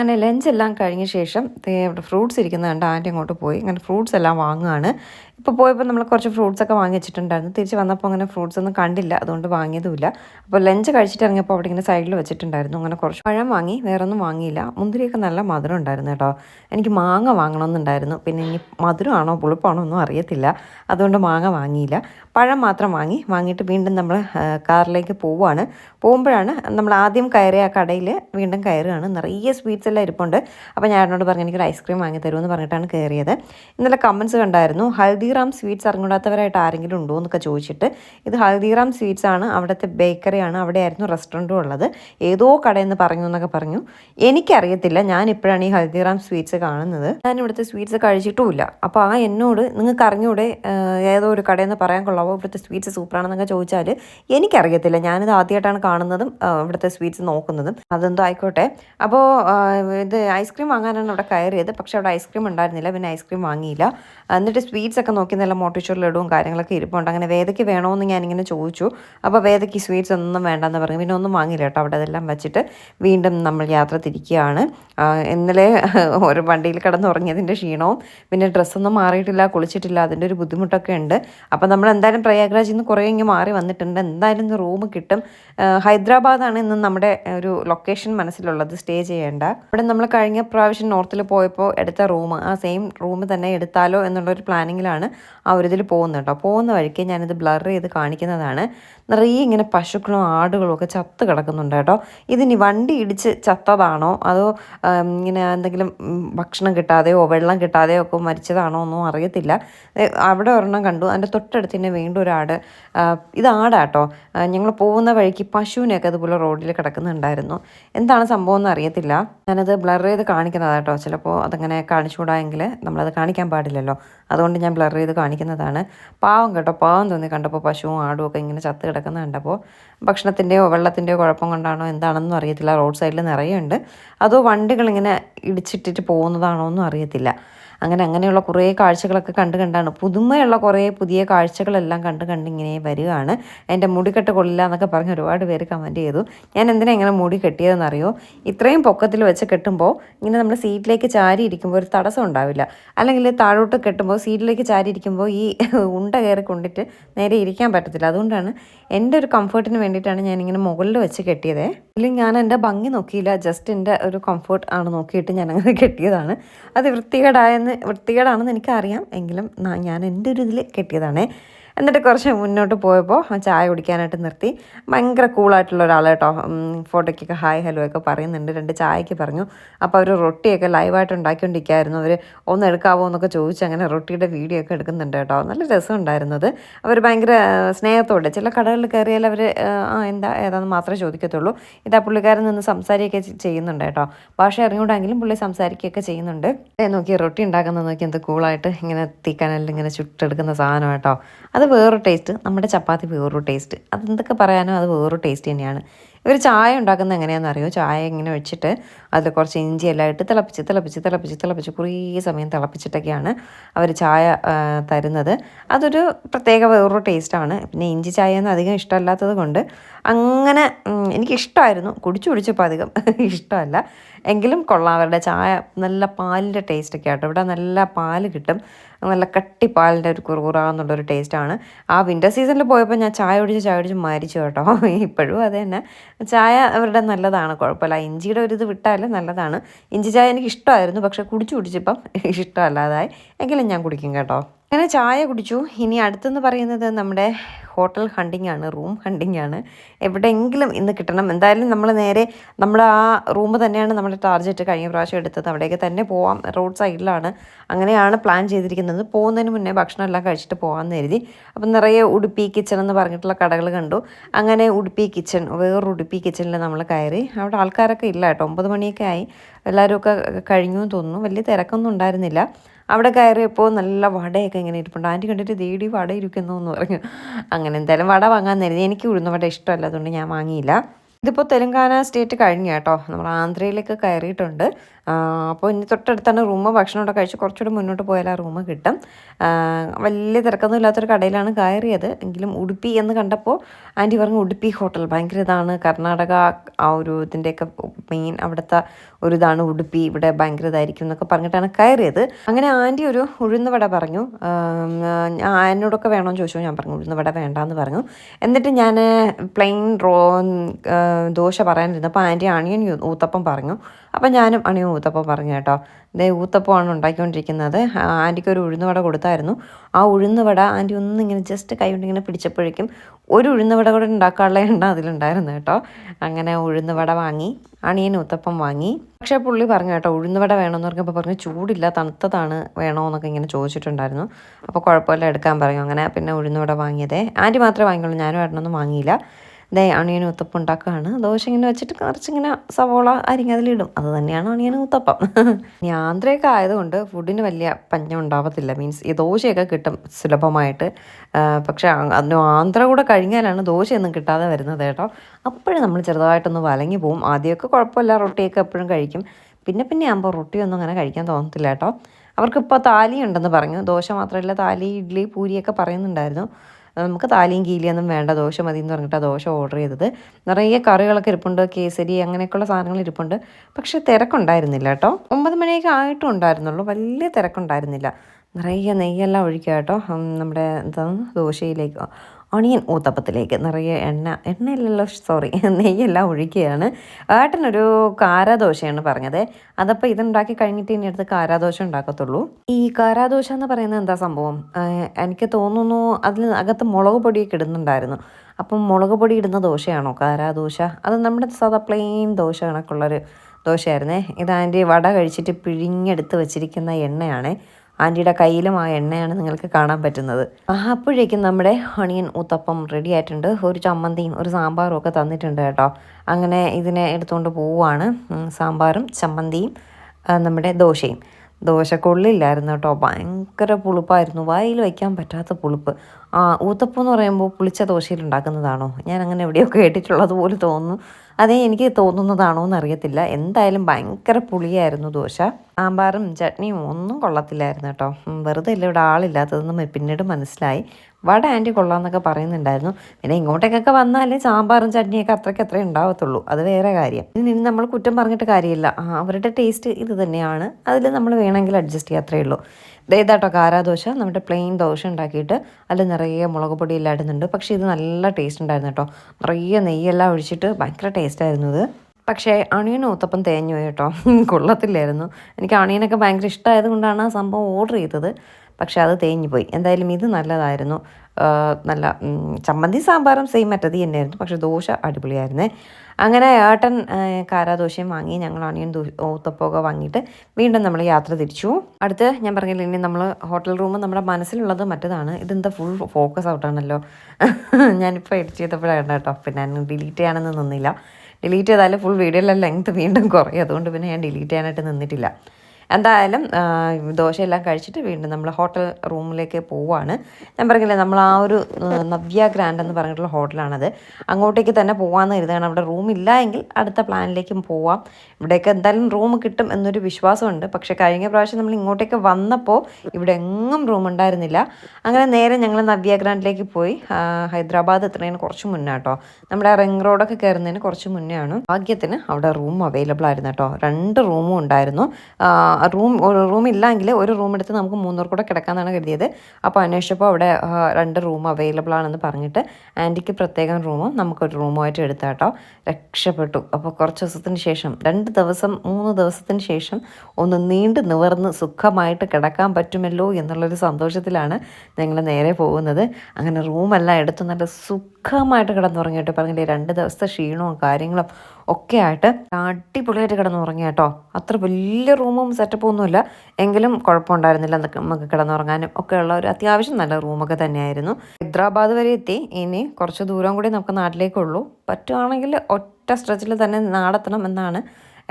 അങ്ങനെ ലഞ്ച് എല്ലാം കഴിഞ്ഞ ശേഷം അവിടെ ഫ്രൂട്ട്സ് ഇരിക്കുന്ന കണ്ട് ആന്റി അങ്ങോട്ട് പോയി. അങ്ങനെ ഫ്രൂട്ട്സ് എല്ലാം വാങ്ങുകയാണ് ഇപ്പോൾ പോയപ്പോൾ നമ്മൾ കുറച്ച് ഫ്രൂട്ട്സ് ഒക്കെ വാങ്ങി വെച്ചിട്ടുണ്ടായിരുന്നു. തിരിച്ച് വന്നപ്പോൾ അങ്ങനെ ഫ്രൂട്ട്സ് ഒന്നും കണ്ടില്ല. അതുകൊണ്ട് വാങ്ങിയതുമില്ല. അപ്പോൾ ലഞ്ച് കഴിച്ചിട്ട് ഇറങ്ങിയപ്പോൾ അവിടെ ഇങ്ങനെ സൈഡിൽ വെച്ചിട്ടുണ്ടായിരുന്നു. അങ്ങനെ കുറച്ച് പഴം വാങ്ങി വേറെ ഒന്നും വാങ്ങിയില്ല. മുന്തിരിയൊക്കെ നല്ല മധുരം ഉണ്ടായിരുന്നു കേട്ടോ. എനിക്ക് മാങ്ങ വാങ്ങണമെന്നുണ്ടായിരുന്നു. പിന്നെ ഇനി മധുരമാണോ പുളിപ്പാണോ ഒന്നും അറിയത്തില്ല. അതുകൊണ്ട് മാങ്ങ വാങ്ങിയില്ല. പഴം മാത്രം വാങ്ങി വാങ്ങിയിട്ട് വീണ്ടും നമ്മൾ കാറിലേക്ക് പോവുകയാണ് പോകുമ്പോഴാണ് നമ്മൾ ആദ്യം കയറിയ ആ കടയിൽ വീണ്ടും കയറുകയാണ്. നിറയെ സ്വീറ്റ്സ് എല്ലാം ഇരിപ്പുണ്ട്. അപ്പോൾ ഞാൻ എന്നോട് പറഞ്ഞു എനിക്കൊരു ഐസ്ക്രീം വാങ്ങി തരുമെന്ന് പറഞ്ഞിട്ടാണ് കയറിയത്. ഇന്നലെ കമൻസ് കണ്ടായിരുന്നു ഹൽദിറാം സ്വീറ്റ്സ് അറിഞ്ഞൂടാത്തവരായിട്ട് ആരെങ്കിലും ഉണ്ടോ എന്നൊക്കെ ചോദിച്ചിട്ട് ഇത് ഹൽദിറാം സ്വീറ്റ്സ് ആണ് അവിടുത്തെ ബേക്കറിയാണ് അവിടെയായിരുന്നു റെസ്റ്റോറന്റും ഉള്ളത്. ഏതോ കടയെന്ന് പറഞ്ഞു എന്നൊക്കെ പറഞ്ഞു. എനിക്കറിയത്തില്ല ഞാൻ ഇപ്പോഴാണ് ഈ ഹൽദിറാം സ്വീറ്റ്സ് കാണുന്നത്. ഞാൻ ഇവിടുത്തെ സ്വീറ്റ്സ് കഴിച്ചിട്ടുമില്ല. അപ്പോൾ ആ എന്നോട് നിങ്ങൾക്ക് അറിഞ്ഞൂടെ ഏതോ ഒരു കടയെന്ന് പറയാൻ കൊള്ളാവോ? ഇവിടുത്തെ സ്വീറ്റ്സ് സൂപ്പറാണെന്നൊക്കെ ചോദിച്ചാൽ എനിക്കറിയത്തില്ല. ഞാനിത് ആദ്യമായിട്ടാണ് കാണുന്നതും ഇവിടുത്തെ സ്വീറ്റ്സ് നോക്കുന്നതും. അതെന്തോ ആയിക്കോട്ടെ. അപ്പോൾ ഇത് ഐസ്ക്രീം വാങ്ങാനാണ് അവിടെ കയറിയത്. പക്ഷെ അവിടെ ഐസ്ക്രീം ഉണ്ടായിരുന്നില്ല. പിന്നെ ഐസ്ക്രീം വാങ്ങിയില്ല. എന്നിട്ട് സ്വീറ്റ്സ് ഒക്കെ നോക്കി നല്ല മോട്ടിച്ചോർ ലഡുവും കാര്യങ്ങളൊക്കെ ഇരിപ്പുണ്ട്. അങ്ങനെ വേദയ്ക്ക് വേണമെന്ന് ഞാനിങ്ങനെ ചോദിച്ചു. അപ്പോൾ വേദയ്ക്ക് സ്വീറ്റ്സ് ഒന്നും വേണ്ടെന്ന് പറഞ്ഞു. പിന്നെ ഒന്നും വാങ്ങിയില്ല കേട്ടോ. അവിടെ അതെല്ലാം വെച്ചിട്ട് വീണ്ടും നമ്മൾ യാത്ര തിരിക്കുകയാണ്. ഇന്നലെ ഒരു വണ്ടിയിൽ കിടന്നുറങ്ങിയതിന്റെ ക്ഷീണവും പിന്നെ ഡ്രസ്സൊന്നും മാറിയിട്ടില്ല കുളിച്ചിട്ടില്ല. അതിന്റെ ഒരു ബുദ്ധിമുട്ടൊക്കെ ഉണ്ട്. അപ്പോൾ നമ്മൾ എന്തായാലും പ്രയാഗ്രാജിൽ നിന്ന് കുറേ ഇങ്ങനെ മാറി വന്നിട്ടുണ്ട്. എന്തായാലും റൂം കിട്ടും. ഹൈദരാബാദാണ് ഇന്ന് നമ്മുടെ ഒരു ലൊക്കേഷൻ മനസ്സിലുള്ളത്. സ്റ്റേ ചെയ്യേണ്ട. ഇവിടെ നമ്മൾ കഴിഞ്ഞ പ്രാവശ്യം നോർത്തിൽ പോയപ്പോൾ എടുത്ത റൂം ആ സെയിം റൂം തന്നെ എടുത്താലോ എന്നുള്ളൊരു പ്ലാനിങ്ങിലാണ് ആ ഒരു ഇതിൽ പോകുന്നത് കേട്ടോ. പോകുന്ന വഴിക്ക് ഞാനിത് ബ്ലർ ചെയ്ത് കാണിക്കുന്നതാണ്. നിറയെ ഇങ്ങനെ പശുക്കളും ആടുകളും ഒക്കെ ചത്ത് കിടക്കുന്നുണ്ട് കേട്ടോ. ഇതിനി വണ്ടി ഇടിച്ച് ചത്തതാണോ? അതോ ഇങ്ങനെ എന്തെങ്കിലും ഭക്ഷണം കിട്ടാതെയോ വെള്ളം കിട്ടാതെയോ ഒക്കെ മരിച്ചതാണോ ഒന്നും അറിയത്തില്ല. അവിടെ ഒരെണ്ണം കണ്ടു. അതിന്റെ തൊട്ടടുത്ത് തന്നെ വീണ്ടും ഒരു ആട് ഇത് ആടാട്ടോ ഞങ്ങൾ പോകുന്ന വഴിക്ക് പശുവിനെയൊക്കെ അതുപോലെ റോഡിൽ കിടക്കുന്നുണ്ടായിരുന്നു. എന്താണ് സംഭവം എന്ന് അറിയത്തില്ല. ഞാനത് ബ്ലർ ചെയ്ത് കാണിക്കുന്നതാണ് കേട്ടോ. ചിലപ്പോൾ അതങ്ങനെ കാണിച്ചുകൂടായെങ്കിൽ നമ്മളത് കാണിക്കാൻ പാടില്ലല്ലോ. അതുകൊണ്ട് ഞാൻ ബ്ലർ ചെയ്ത് കാണിക്കുന്നതാണ്. പാവം കേട്ടോ. പാവം തോന്നി കണ്ടപ്പോൾ പശുവും ആടും ഒക്കെ ഇങ്ങനെ ചത്ത് കിടക്കുന്ന കണ്ടപ്പോൾ ഭക്ഷണത്തിന്റെയോ വെള്ളത്തിന്റെയോ കുഴപ്പം കൊണ്ടാണോ എന്താണെന്നും അറിയത്തില്ല. റോഡ് സൈഡിൽ നിറയുണ്ട്. അതോ വണ്ടികളിങ്ങനെ ഇടിച്ചിട്ടിട്ട് പോകുന്നതാണോ എന്നും അറിയത്തില്ല. അങ്ങനെ അങ്ങനെയുള്ള കുറേ കാഴ്ചകളൊക്കെ കണ്ട് കണ്ടാണ്. പുതുമയുള്ള കുറേ പുതിയ കാഴ്ചകളെല്ലാം കണ്ട് കണ്ടിങ്ങനെ വരികയാണ്. എന്റെ മുടിക്കെട്ട് കൊള്ളില്ല എന്നൊക്കെ പറഞ്ഞ് ഒരുപാട് പേര് കമന്റ് ചെയ്തു. ഞാൻ എന്തിനാ ഇങ്ങനെ മുടി കെട്ടിയതെന്നറിയോ? ഇത്രയും പൊക്കത്തിൽ വെച്ച് കെട്ടുമ്പോൾ ഇങ്ങനെ നമ്മൾ സീറ്റിലേക്ക് ചാരി ഇരിക്കുമ്പോൾ ഒരു തടസ്സം ഉണ്ടാവില്ല. അല്ലെങ്കിൽ താഴോട്ട് കെട്ടുമ്പോൾ സീറ്റിലേക്ക് ചാരി ഇരിക്കുമ്പോൾ ഈ ഉണ്ട കയറി കൊണ്ടിട്ട് നേരെ ഇരിക്കാൻ പറ്റത്തില്ല. അതുകൊണ്ടാണ് എന്റെ ഒരു കംഫർട്ടിന് വേണ്ടിയിട്ടാണ് ഞാനിങ്ങനെ മുകളിൽ വെച്ച് കെട്ടിയത്. അല്ലെങ്കിൽ ഞാൻ എന്റെ ഭംഗി നോക്കിയില്ല. ജസ്റ്റ് എന്റെ ഒരു കംഫർട്ട് ആണ് നോക്കിയിട്ട് ഞാൻ അങ്ങനെ കെട്ടിയതാണ്. അത് വൃത്തികേടായെന്ന് വൃത്തികേടാണെന്ന് എനിക്കറിയാം. എങ്കിലും ഞാൻ എന്റെ ഒരു ഇതിൽ കെട്ടിയതാണേ. എന്നിട്ട് കുറച്ച് മുന്നോട്ട് പോയപ്പോൾ ചായ കുടിക്കാനായിട്ട് നിർത്തി. ഭയങ്കര കൂളായിട്ടുള്ള ഒരാൾ കേട്ടോ ഫോട്ടോയ്ക്കൊക്കെ ഹായ് ഹലോ ഒക്കെ പറയുന്നുണ്ട്. രണ്ട് ചായക്ക് പറഞ്ഞു. അപ്പോൾ അവർ റൊട്ടിയൊക്കെ ലൈവായിട്ട് ഉണ്ടാക്കിക്കൊണ്ടിരിക്കുകയായിരുന്നു അവർ ഒന്ന് എടുക്കാവോ എന്നൊക്കെ ചോദിച്ച് അങ്ങനെ റൊട്ടിയുടെ വീഡിയോ ഒക്കെ എടുക്കുന്നുണ്ട് കേട്ടോ. നല്ല രസം ഉണ്ടായിരുന്നത്. അവർ ഭയങ്കര സ്നേഹത്തോടെ ചില കടകളിൽ കയറിയാൽ അവർ ആ എന്താ ഏതാണെന്ന് മാത്രമേ ചോദിക്കത്തുള്ളൂ. ഇതാ പുള്ളിക്കാരൻ നിന്ന് സംസാരിക്കുകയൊക്കെ ചെയ്യുന്നുണ്ട് കേട്ടോ. ഭാഷ അറിഞ്ഞുകൂടെങ്കിലും പുള്ളി സംസാരിക്കുകയൊക്കെ ചെയ്യുന്നുണ്ട്. നോക്കി റൊട്ടി ഉണ്ടാക്കുന്നത് നോക്കി എന്ത് കൂളായിട്ട് ഇങ്ങനെ തീക്കാനല്ല ഇങ്ങനെ ചുട്ടെടുക്കുന്ന സാധനം കേട്ടോ അത് വേറൊരു ടേസ്റ്റ് നമ്മുടെ ചപ്പാത്തി വേറൊരു ടേസ്റ്റ് അതെന്തൊക്കെ പറയാനോ അത് വേറൊരു ടേസ്റ്റ് തന്നെയാണ്. ഇവർ ചായ ഉണ്ടാക്കുന്നത് എങ്ങനെയാണെന്ന് അറിയോ ചായ ഇങ്ങനെ വെച്ചിട്ട് അതിൽ കുറച്ച് ഇഞ്ചി എല്ലാം ഇട്ട് തിളപ്പിച്ച് തിളപ്പിച്ച് തിളപ്പിച്ച് തിളപ്പിച്ച് കുറേ സമയം തിളപ്പിച്ചിട്ടൊക്കെയാണ് അവർ ചായ തരുന്നത്. അതൊരു പ്രത്യേക വേറൊരു ടേസ്റ്റാണ്. പിന്നെ ഇഞ്ചി ചായ ഒന്നും അധികം ഇഷ്ടമല്ലാത്തത് കൊണ്ട് അങ്ങനെ എനിക്കിഷ്ടമായിരുന്നു. കുടിച്ചു കുടിച്ചപ്പോൾ അധികം ഇഷ്ടമല്ല. എങ്കിലും കൊള്ളാം. അവരുടെ ചായ നല്ല പാലിന്റെ ടേസ്റ്റൊക്കെ ആട്ടോ ഇവിടെ നല്ല പാൽ കിട്ടും. നല്ല കട്ടി പാലിന്റെ ഒരു കുറുകുറാന്നുള്ളൊരു ടേസ്റ്റാണ്. ആ വിന്റർ സീസണിൽ പോയപ്പോൾ ഞാൻ ചായ ഒടിച്ച് ചായ ഒടിച്ച് മരിച്ചു കേട്ടോ. ഇപ്പോഴും അത് തന്നെ. ചായ അവരുടെ നല്ലതാണ് കുഴപ്പമില്ല. ഇഞ്ചിയുടെ ഒരു ഇത് വിട്ടാൽ നല്ലതാണ്. ഇഞ്ചി ചായ എനിക്ക് ഇഷ്ടമായിരുന്നു പക്ഷേ കുടിച്ചു കുടിച്ചപ്പം ഇഷ്ടമല്ലാതായി. എങ്കിലും ഞാൻ കുടിക്കും കേട്ടോ. അങ്ങനെ ചായ കുടിച്ചു. ഇനി അടുത്തെന്ന് പറയുന്നത് നമ്മുടെ ഹോട്ടൽ ഹണ്ടിങ് ആണ് റൂം ഹണ്ടിങ് ആണ് എവിടെയെങ്കിലും ഇന്ന് കിട്ടണം. എന്തായാലും നമ്മൾ നേരെ നമ്മൾ ആ റൂം തന്നെയാണ് നമ്മുടെ ടാർജറ്റ് കഴിഞ്ഞ പ്രാവശ്യം എടുത്തത്. അവിടേക്ക് തന്നെ പോവാം. റോഡ് സൈഡിലാണ്. അങ്ങനെയാണ് പ്ലാൻ ചെയ്തിരിക്കുന്നത്. പോകുന്നതിന് മുന്നേ ഭക്ഷണം എല്ലാം കഴിച്ചിട്ട് പോകാമെന്ന് കരുതി. അപ്പം നിറയെ ഉടുപ്പി കിച്ചൺ എന്ന് പറഞ്ഞിട്ടുള്ള കടകൾ കണ്ടു. അങ്ങനെ ഉടുപ്പി കിച്ചൺ വേറൊരു ഉടുപ്പി കിച്ചണിൽ നമ്മൾ കയറി. അവിടെ ആൾക്കാരൊക്കെ ഇല്ല കേട്ടോ. ഒമ്പത് മണിയൊക്കെ ആയി. എല്ലാവരും ഒക്കെ കഴിഞ്ഞു എന്ന് തോന്നുന്നു. വലിയ തിരക്കൊന്നും ഉണ്ടായിരുന്നില്ല. അവിടെ കയറിയപ്പോൾ നല്ല വടയൊക്കെ ഇങ്ങനെ ഇരിപ്പുണ്ട്. ആന്റി കണ്ടിട്ട് ദേടി വട ഇരിക്കുന്നു എന്ന് പറഞ്ഞു. അങ്ങനെ എന്തായാലും വട വാങ്ങാൻ നേരത്തെ എനിക്ക് ഉഴുന്ന വട ഇഷ്ടമല്ല അതുകൊണ്ട് ഞാൻ വാങ്ങിയില്ല. ഇതിപ്പോൾ തെലങ്കാന സ്റ്റേറ്റ് കഴിഞ്ഞു കേട്ടോ. നമ്മൾ ആന്ധ്രയിലേക്ക് കയറിയിട്ടുണ്ട്. അപ്പോൾ ഇനി തൊട്ടടുത്താണ് റൂം. ഭക്ഷണമൊക്കെ കഴിച്ച് കുറച്ചുകൂടി മുന്നോട്ട് പോയാൽ ആ റൂം കിട്ടും. വലിയ തിരക്കൊന്നും ഇല്ലാത്തൊരു കടയിലാണ് കയറിയത്. എങ്കിലും ഉടുപ്പി എന്ന് കണ്ടപ്പോൾ ആന്റി പറഞ്ഞു ഉടുപ്പി ഹോട്ടൽ ഭയങ്കര ഇതാണ്. കർണാടക ആ ഒരു ഇതിന്റെയൊക്കെ മെയിൻ അവിടുത്തെ ഒരു ഇതാണ് ഉടുപ്പി ഇവിടെ ഭയങ്കര ഇതായിരിക്കും എന്നൊക്കെ പറഞ്ഞിട്ടാണ് കയറിയത്. അങ്ങനെ ആന്റി ഒരു ഉഴുന്ന് വട പറഞ്ഞു. എന്നോടൊക്കെ വേണമെന്ന് ചോദിച്ചു ഞാൻ പറഞ്ഞു ഉഴുന്ന് വട വേണ്ടാന്ന് പറഞ്ഞു. എന്നിട്ട് ഞാൻ പ്ലെയിൻ റോ ദോശ പറയാനിരുന്നു അപ്പോൾ ആന്റി അണിയൻ ഊത്തപ്പം പറഞ്ഞു. അപ്പം ഞാനും അണിയൻ ഊത്തപ്പം പറഞ്ഞു കേട്ടോ. ഇതേ ഊത്തപ്പമാണ് ഉണ്ടാക്കിക്കൊണ്ടിരിക്കുന്നത്. ആന്റിക്ക് ഒരു ഉഴുന്ന് വട കൊടുത്തായിരുന്നു. ആ ഉഴുന്ന് വട ആന്റി ഒന്നിങ്ങനെ ജസ്റ്റ് കൈ കൊണ്ടിങ്ങനെ പിടിച്ചപ്പോഴേക്കും ഒരു ഉഴുന്ന് വട കൂടെ ഉണ്ടാക്കാനുള്ള എണ്ണ അതിലുണ്ടായിരുന്നു കേട്ടോ. അങ്ങനെ ഉഴുന്ന് വട വാങ്ങി അണിയൻ ഊത്തപ്പം വാങ്ങി. പക്ഷേ പുള്ളി പറഞ്ഞു കേട്ടോ ഉഴുന്ന് വട വേണമെന്ന് പറഞ്ഞപ്പോൾ പറഞ്ഞു ചൂടില്ല തണുത്തതാണ് വേണോ എന്നൊക്കെ ഇങ്ങനെ ചോദിച്ചിട്ടുണ്ടായിരുന്നു. അപ്പോൾ കുഴപ്പമില്ല എടുക്കാൻ പറഞ്ഞു. അങ്ങനെ പിന്നെ ഉഴുന്ന് വട വാങ്ങിയതേ. ആന്റി മാത്രമേ വാങ്ങിയുള്ളൂ ഞാനും ഏട്ടനൊന്നും വാങ്ങിയില്ല. ദേ അണിയൻ ഉത്തപ്പം ഉണ്ടാക്കുകയാണ്. ദോശ ഇങ്ങനെ വെച്ചിട്ട് കുറച്ചിങ്ങനെ സവോള അരിങ്ങ അതിലിടും. അത് തന്നെയാണ് അണിയൻ ഉത്തപ്പം. ഇനി ആന്ധ്രയൊക്കെ ആയതുകൊണ്ട് ഫുഡിന് വലിയ പഞ്ഞം ഉണ്ടാവത്തില്ല. മീൻസ് ഈ ദോശയൊക്കെ കിട്ടും സുലഭമായിട്ട്. പക്ഷേ ആന്ധ്ര കൂടെ കഴിഞ്ഞാലാണ് ദോശയൊന്നും കിട്ടാതെ വരുന്നത് കേട്ടോ. അപ്പോഴും നമ്മൾ ചെറുതായിട്ടൊന്ന് വലങ്ങി പോവും. ആദ്യമൊക്കെ കുഴപ്പമില്ല റൊട്ടിയൊക്കെ എപ്പോഴും കഴിക്കും. പിന്നെ പിന്നെ ആകുമ്പോൾ റൊട്ടിയൊന്നും അങ്ങനെ കഴിക്കാൻ തോന്നത്തില്ല കേട്ടോ. അവർക്കിപ്പോൾ താലി ഉണ്ടെന്ന് പറഞ്ഞു. ദോശ മാത്രമല്ല താലി ഇഡ്ഡലി പൂരിയൊക്കെ പറയുന്നുണ്ടായിരുന്നു. നമുക്ക് താലിയും കീലിയൊന്നും വേണ്ട ദോശ മതി എന്ന് ആ ദോശ ഓർഡർ ചെയ്തത്. നിറയെ കറികളൊക്കെ ഇരിപ്പുണ്ട് കേസരി അങ്ങനെയൊക്കെയുള്ള സാധനങ്ങൾ ഇരിപ്പുണ്ട്. പക്ഷേ തിരക്കുണ്ടായിരുന്നില്ല കേട്ടോ. ഒമ്പത് മണിയൊക്കെ ആയിട്ടും ഉണ്ടായിരുന്നുള്ളൂ. വലിയ തിരക്കുണ്ടായിരുന്നില്ല. നിറയെ നെയ്യെല്ലാം ഒഴിക്കുക കേട്ടോ. നമ്മുടെ എന്താ ദോശയിലേക്ക്. ഒണിയൻ ഊത്തപ്പത്തിലേക്ക്. നിറയെ എണ്ണ എണ്ണയില്ലല്ലോ സോറി നെയ്യെല്ലാം ഒഴിക്കുകയാണ്. ഏട്ടനൊരു കാരാദോശയാണ് പറഞ്ഞത്. അതപ്പോൾ ഇതുണ്ടാക്കി കഴിഞ്ഞിട്ട് ഇനി അടുത്ത് കാരാദോശ ഉണ്ടാക്കത്തുള്ളൂ. ഈ കാരാദോശ എന്ന് പറയുന്നത് എന്താ സംഭവം? എനിക്ക് തോന്നുന്നു അതിൽ അകത്ത് മുളക് പൊടിയൊക്കെ ഇടുന്നുണ്ടായിരുന്നു. അപ്പം മുളക് പൊടി ഇടുന്ന ദോശയാണോ കാരാദോശ? അത് നമ്മുടെ സാധാ പ്ലെയിൻ ദോശ കണക്കുള്ളൊരു ദോശയായിരുന്നേ ഇതാന്റെ വട കഴിച്ചിട്ട് പിഴിഞ്ഞെടുത്ത് വെച്ചിരിക്കുന്ന എണ്ണയാണേ. ആന്റിയുടെ കയ്യിലും ആ എണ്ണയാണ് നിങ്ങൾക്ക് കാണാൻ പറ്റുന്നത്. അപ്പോഴേക്കും നമ്മുടെ ഹണിയൻ ഉത്തപ്പം റെഡി ആയിട്ടുണ്ട്. ഒരു ചമ്മന്തിയും ഒരു സാമ്പാറും ഒക്കെ തന്നിട്ടുണ്ട് കേട്ടോ. അങ്ങനെ ഇതിനെ എടുത്തുകൊണ്ട് പോവുകയാണ് സാമ്പാറും ചമ്മന്തിയും നമ്മുടെ ദോശയും. ദോശ കൊള്ളില്ലായിരുന്നു കേട്ടോ. ഭയങ്കര പുളിപ്പായിരുന്നു. വായിൽ വയ്ക്കാൻ പറ്റാത്ത പുളിപ്പ്. ആ ഊത്തപ്പം എന്ന് പറയുമ്പോൾ പുളിച്ച ദോശയിൽ ഉണ്ടാക്കുന്നതാണോ? ഞാൻ അങ്ങനെ എവിടെയോ കേട്ടിട്ടുള്ളത് പോലെ തോന്നുന്നു. അതേ എനിക്ക് തോന്നുന്നതാണോ എന്ന് അറിയത്തില്ല എന്തായാലും ഭയങ്കര പുളിയായിരുന്നു ദോശ. സാമ്പാറും ചട്നിയും ഒന്നും കൊള്ളത്തില്ലായിരുന്നു കേട്ടോ. വെറുതെ അല്ല ഇവിടെ ആളില്ലാത്തതെന്ന് പിന്നീട് മനസ്സിലായി. വട ആന്റി കൊള്ളാമെന്നൊക്കെ പറയുന്നുണ്ടായിരുന്നു. പിന്നെ ഇങ്ങോട്ടേക്കൊക്കെ വന്നാലേ സാമ്പാറും ചട്നിയൊക്കെ അത്രയ്ക്ക് അത്രേ ഉണ്ടാവത്തുള്ളൂ. അത് വേറെ കാര്യം. ഇനി നമ്മൾ കുറ്റം പറഞ്ഞിട്ട് കാര്യമില്ല. അവരുടെ ടേസ്റ്റ് ഇത് തന്നെയാണ്. അതിൽ നമ്മൾ വേണമെങ്കിൽ അഡ്ജസ്റ്റ് ചെയ്യാത്രേ ഉള്ളൂ. ഇതേതാട്ടോ കാരാദോശ. നമ്മുടെ പ്ലെയിൻ ദോശ ഉണ്ടാക്കിയിട്ട് അതിൽ നിറയെ മുളക് പൊടി എല്ലാം ഇടുന്നുണ്ട്. പക്ഷേ ഇത് നല്ല ടേസ്റ്റ് ഉണ്ടായിരുന്നു കേട്ടോ. നിറയെ നെയ്യെല്ലാം ഒഴിച്ചിട്ട് ഭയങ്കര ടേസ്റ്റ് ആയിരുന്നു ഇത്. പക്ഷേ അണിയൻ ഊത്തപ്പം തേഞ്ഞു പോയി കേട്ടോ. കൊള്ളത്തില്ലായിരുന്നു. എനിക്ക് അണിയനൊക്കെ ഭയങ്കര ഇഷ്ടമായത് കൊണ്ടാണ് ആ സംഭവം ഓർഡർ ചെയ്തത്. പക്ഷേ അത് തേഞ്ഞു പോയി. എന്തായാലും ഇത് നല്ലതായിരുന്നു. നല്ല ചമ്മന്തി സാമ്പാറും സെയിം മറ്റത് തന്നെയായിരുന്നു. പക്ഷേ ദോശ അടിപൊളിയായിരുന്നേ. അങ്ങനെ ഏട്ടൻ കാരാദോശയും വാങ്ങി ഞങ്ങൾ അണിയൻ ഊത്തപ്പോക വാങ്ങിയിട്ട് വീണ്ടും നമ്മൾ യാത്ര തിരിച്ചു. അടുത്ത് ഞാൻ പറഞ്ഞില്ല ഇനി നമ്മൾ ഹോട്ടൽ റൂം നമ്മുടെ മനസ്സിലുള്ളത് മറ്റതാണ്. ഇതെന്താ ഫുൾ ഫോക്കസ് ഔട്ടാണല്ലോ ഞാനിപ്പോൾ എഡിറ്റ് ചെയ്തപ്പോഴാണ് കേട്ടോ. പിന്നെ ഞാൻ ഡിലീറ്റ് ചെയ്യാനൊന്നും നിന്നില്ല. ഡിലീറ്റ് ചെയ്താൽ ഫുൾ വീഡിയോയിലെ ലെങ്ത് വീണ്ടും കുറയും. അതുകൊണ്ട് പിന്നെ ഞാൻ ഡിലീറ്റ് ചെയ്യാനായിട്ട് നിന്നിട്ടില്ല. എന്തായാലും ദോശയെല്ലാം കഴിച്ചിട്ട് വീണ്ടും നമ്മൾ ഹോട്ടൽ റൂമിലേക്ക് പോവുകയാണ് ഞാൻ പറഞ്ഞില്ലേ നമ്മൾ ആ ഒരു നവ്യ ഗ്രാൻഡ് എന്ന് പറഞ്ഞിട്ടുള്ള ഹോട്ടലാണത്. അങ്ങോട്ടേക്ക് തന്നെ പോകാമെന്ന് കരുതുകയാണ്. അവിടെ റൂം ഇല്ല എങ്കിൽ അടുത്ത പ്ലാനിലേക്കും പോവാം. ഇവിടെയൊക്കെ എന്തായാലും റൂം കിട്ടും എന്നൊരു വിശ്വാസമുണ്ട്. പക്ഷേ കഴിഞ്ഞ പ്രാവശ്യം നമ്മൾ ഇങ്ങോട്ടേക്ക് വന്നപ്പോൾ ഇവിടെ എങ്ങും റൂം ഉണ്ടായിരുന്നില്ല. അങ്ങനെ നേരെ ഞങ്ങൾ നവ്യ ഗ്രാൻഡിലേക്ക് പോയി. ഹൈദരാബാദ് എത്തുന്നതിന് കുറച്ച് മുന്നേ കേട്ടോ. നമ്മുടെ റിംഗ് റോഡൊക്കെ കയറുന്നതിന് കുറച്ച് മുന്നേ ആണ്. ഭാഗ്യത്തിന് അവിടെ റൂം അവൈലബിൾ ആയിരുന്നു കേട്ടോ. രണ്ട് റൂമും ഉണ്ടായിരുന്നു. റൂം റൂം ഇല്ലെങ്കിൽ ഒരു റൂം എടുത്ത് നമുക്ക് മൂന്നൂർ കൂടെ കിടക്കാമെന്നാണ് കരുതിയത്. അപ്പോൾ അന്വേഷിച്ചപ്പോൾ അവിടെ രണ്ട് റൂം അവൈലബിൾ ആണെന്ന് പറഞ്ഞിട്ട് ആന്റിക്ക് പ്രത്യേകം റൂമും നമുക്കൊരു റൂമുമായിട്ട് എടുത്ത കേട്ടോ രക്ഷപ്പെട്ടു. അപ്പോൾ കുറച്ച് ദിവസത്തിന് ശേഷം രണ്ട് ദിവസം മൂന്ന് ദിവസത്തിന് ശേഷം ഒന്ന് നീണ്ട് നിവർന്ന് സുഖമായിട്ട് കിടക്കാൻ പറ്റുമല്ലോ എന്നുള്ളൊരു സന്തോഷത്തിലാണ് ഞങ്ങൾ നേരെ പോകുന്നത്. അങ്ങനെ റൂമെല്ലാം എടുത്ത് നല്ല സുഖമായിട്ട് കിടന്നുറങ്ങിയിട്ട് പറഞ്ഞില്ലേ രണ്ട് ദിവസത്തെ ക്ഷീണവും കാര്യങ്ങളും ഒക്കെ ആയിട്ട് അടിപൊളിയായിട്ട് കിടന്നുറങ്ങി കേട്ടോ. അത്ര വലിയ റൂമും സെറ്റപ്പും ഒന്നുമില്ല എങ്കിലും കുഴപ്പമുണ്ടായിരുന്നില്ല. നമുക്ക് കിടന്നുറങ്ങാനും ഒക്കെ ഉള്ള ഒരു അത്യാവശ്യം നല്ല റൂമൊക്കെ തന്നെയായിരുന്നു. ഹൈദരാബാദ് വരെ എത്തി. ഇനി കുറച്ച് ദൂരം കൂടി നമുക്ക് നാട്ടിലേക്കുള്ളൂ. പറ്റുവാണെങ്കിൽ ഒറ്റ സ്ട്രെച്ചിൽ തന്നെ നാടെത്തണം എന്നാണ്.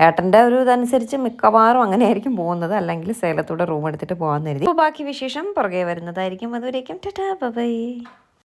ഏട്ടന്റെ ഒരു ഇതനുസരിച്ച് മിക്കവാറും അങ്ങനെയായിരിക്കും പോകുന്നത്. അല്ലെങ്കിൽ സേലത്തൂടെ റൂം എടുത്തിട്ട് പോകാൻ ബാക്കി വിശേഷം പുറകെ വരുന്നതായിരിക്കും. അതുവരേക്കും ടാ ബൈ.